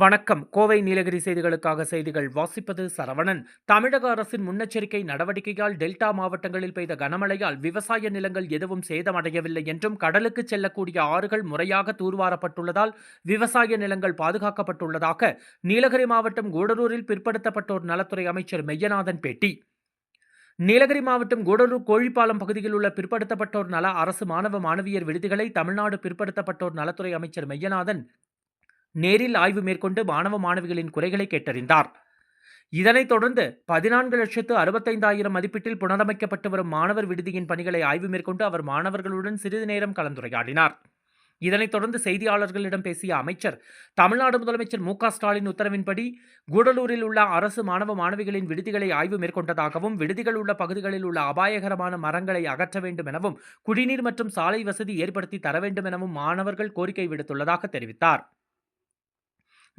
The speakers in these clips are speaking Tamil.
வணக்கம். கோவை நீலகிரி செய்திகளுக்காக செய்திகள் வாசிப்பது சரவணன். தமிழக அரசின் முன்னெச்சரிக்கை நடவடிக்கையால் டெல்டா மாவட்டங்களில் பெய்த கனமழையால் விவசாய நிலங்கள் எதுவும் சேதமடையவில்லை என்றும் கடலுக்கு செல்லக்கூடிய ஆறுகள் முறையாக தூர்வாரப்பட்டுள்ளதால் விவசாய நிலங்கள் பாதுகாக்கப்பட்டுள்ளதாக நீலகிரி மாவட்டம் கூடலூரில் பிற்படுத்தப்பட்டோர் நலத்துறை அமைச்சர் மெய்யநாதன் பேட்டி. நீலகிரி மாவட்டம் கூடலூர் கோழிப்பாலம் பகுதியில் உள்ள பிற்படுத்தப்பட்டோர் நல அரசு மாணவ மாணவியர் விடுதிகளை தமிழ்நாடு பிற்படுத்தப்பட்டோர் நலத்துறை அமைச்சர் மெய்யநாதன் நேரில் ஆய்வு மேற்கொண்டு மாணவ மாணவிகளின் குறைகளை கேட்டறிந்தார். இதனைத் தொடர்ந்து பதினான்கு லட்சத்து அறுபத்தைந்தாயிரம் மதிப்பீட்டில் புனரமைக்கப்பட்டு வரும் மாணவர் விடுதியின் பணிகளை ஆய்வு மேற்கொண்டு அவர் மாணவர்களுடன் சிறிது நேரம் கலந்துரையாடினார். இதனைத் தொடர்ந்து செய்தியாளர்களிடம் பேசிய அமைச்சர் தமிழ்நாடு முதலமைச்சர் மு ஸ்டாலின் உத்தரவின்படி கூடலூரில் உள்ள அரசு மாணவ மாணவிகளின் விடுதிகளை ஆய்வு மேற்கொண்டதாகவும் விடுதிகள் உள்ள பகுதிகளில் உள்ள அபாயகரமான மரங்களை அகற்ற வேண்டும் எனவும் குடிநீர் மற்றும் சாலை வசதி ஏற்படுத்தி தர வேண்டும் எனவும் மாணவர்கள் கோரிக்கை விடுத்துள்ளதாக தெரிவித்தார்.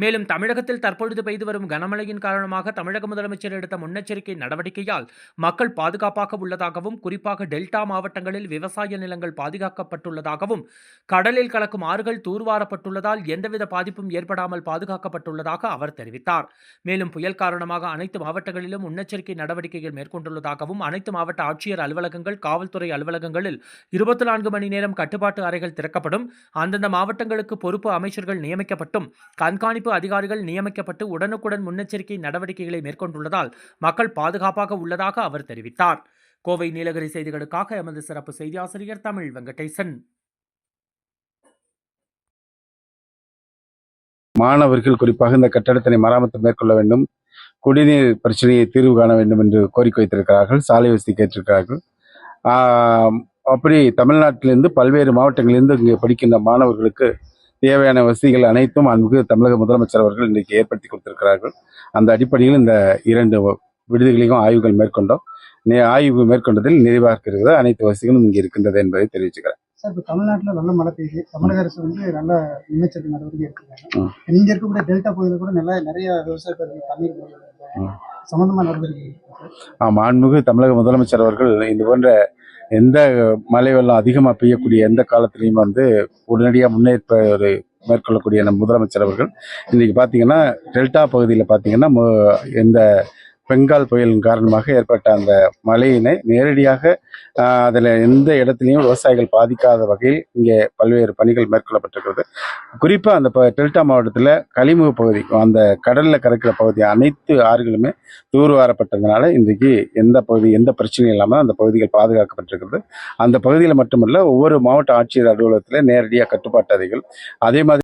மேலும் தமிழகத்தில் தற்பொழுது பெய்து வரும் கனமழையின் காரணமாக தமிழக முதலமைச்சர் எடுத்த முன்னெச்சரிக்கை நடவடிக்கையால் மக்கள் பாதுகாப்பாக உள்ளதாகவும் குறிப்பாக டெல்டா மாவட்டங்களில் விவசாய நிலங்கள் பாதுகாக்கப்பட்டுள்ளதாகவும் கடலில் கலக்கும் ஆறுகள் தூர்வாரப்பட்டுள்ளதால் எந்தவித பாதிப்பும் ஏற்படாமல் பாதுகாக்கப்பட்டுள்ளதாக அவர் தெரிவித்தார். மேலும் புயல் காரணமாக அனைத்து மாவட்டங்களிலும் முன்னெச்சரிக்கை நடவடிக்கைகள் மேற்கொண்டுள்ளதாகவும் அனைத்து மாவட்ட ஆட்சியர் அலுவலகங்கள் காவல்துறை அலுவலகங்களில் இருபத்தி நான்கு மணி நேரம் கட்டுப்பாட்டு அறைகள் திறக்கப்படும் அந்தந்த மாவட்டங்களுக்கு பொறுப்பு அமைச்சர்கள் நியமிக்கப்பட்டும் கண்காணிப்பு அதிகாரிகள் நியமிக்கப்பட்டு உடனுக்குடன் முன்னெச்சரிக்கை நடவடிக்கைகளை மேற்கொண்டுள்ளதால் மக்கள் பாதுகாப்பாக உள்ளதாக அவர் தெரிவித்தார். கோவை நீலகிரி செய்திகளுக்காக எமது சிறப்பு செய்தி ஆசிரியர் தமிழ் வெங்கடேசன். மாணவர்கள் குறிப்பாக இந்த கட்டடத்தினை மராமத்து மேற்கொள்ள வேண்டும். குடிநீர் பிரச்சனையை தீர்வு காண வேண்டும் என்று கோரிக்கை வைத்திருக்கிறார்கள். சாலை வசதி கேட்டிருக்கிறார்கள். அப்படி தமிழ்நாட்டிலிருந்து பல்வேறு மாவட்டங்களிலிருந்து இங்கே படிக்கின்ற மாணவர்களுக்கு தேவையான வசதிகள் அனைத்தும் அன்பு தமிழக முதலமைச்சர் அவர்கள் இன்றைக்கு ஏற்படுத்தி கொடுத்திருக்கிறார்கள் அந்த அடிப்படையில் இந்த இரண்டு விடுதிகளையும் ஆய்வுகள் மேற்கொண்டோம் நே- ஆய்வு மேற்கொண்டதில் நிறைவாக அனைத்து வசதிகளும் இங்கே இருக்கின்றது என்பதை தெரிவிச்சுக்கிறேன் சார் இப்போ தமிழ்நாட்டில் நல்ல மழை பெய்யுது தமிழக அரசு வந்து நல்ல முன்னெச்சரிக்கை நடவடிக்கை எடுக்கிறாங்க ம். நீங்க இருக்கக்கூடிய டெல்டா பகுதியில் கூட நல்ல நிறைய விவசாயிகள் தண்ணீர் போகுது. ம். சம்பந்தமா நடவடிக்கை எடுக்கணும் சார். ஆம், மாண்புமிகு தமிழக முதலமைச்சர் அவர்கள் இது போன்ற எந்த மழை வெள்ளம் அதிகமாக பெய்யக்கூடிய எந்த காலத்திலையும் வந்து உடனடியாக முன்னேற்ப ஒரு மேற்கொள்ளக்கூடிய நம் முதலமைச்சர் அவர்கள் இன்றைக்கி பார்த்தீங்கன்னா டெல்டா பகுதியில் பார்த்தீங்கன்னா எந்த பெங்கால் புயலின் காரணமாக ஏற்பட்ட அந்த மழையினை நேரடியாக அதில் எந்த இடத்துலையும் விவசாயிகள் பாதிக்காத வகையில் இங்கே பல்வேறு பணிகள் மேற்கொள்ளப்பட்டிருக்கிறது. குறிப்பாக அந்த டெல்டா மாவட்டத்தில் கலிமுக பகுதி அந்த கடலில் கறக்கிற பகுதி அனைத்து ஆறுகளுமே தூர்வாரப்பட்டதுனால இன்றைக்கு எந்த பகுதி எந்த பிரச்சனையும் இல்லாமல் அந்த பகுதிகள் பாதுகாக்கப்பட்டிருக்கிறது. அந்த பகுதியில் மட்டுமல்ல ஒவ்வொரு மாவட்ட ஆட்சியர் அலுவலகத்தில் நேரடியாக கட்டுப்பாட்டு அதிகள். அதே மாதிரி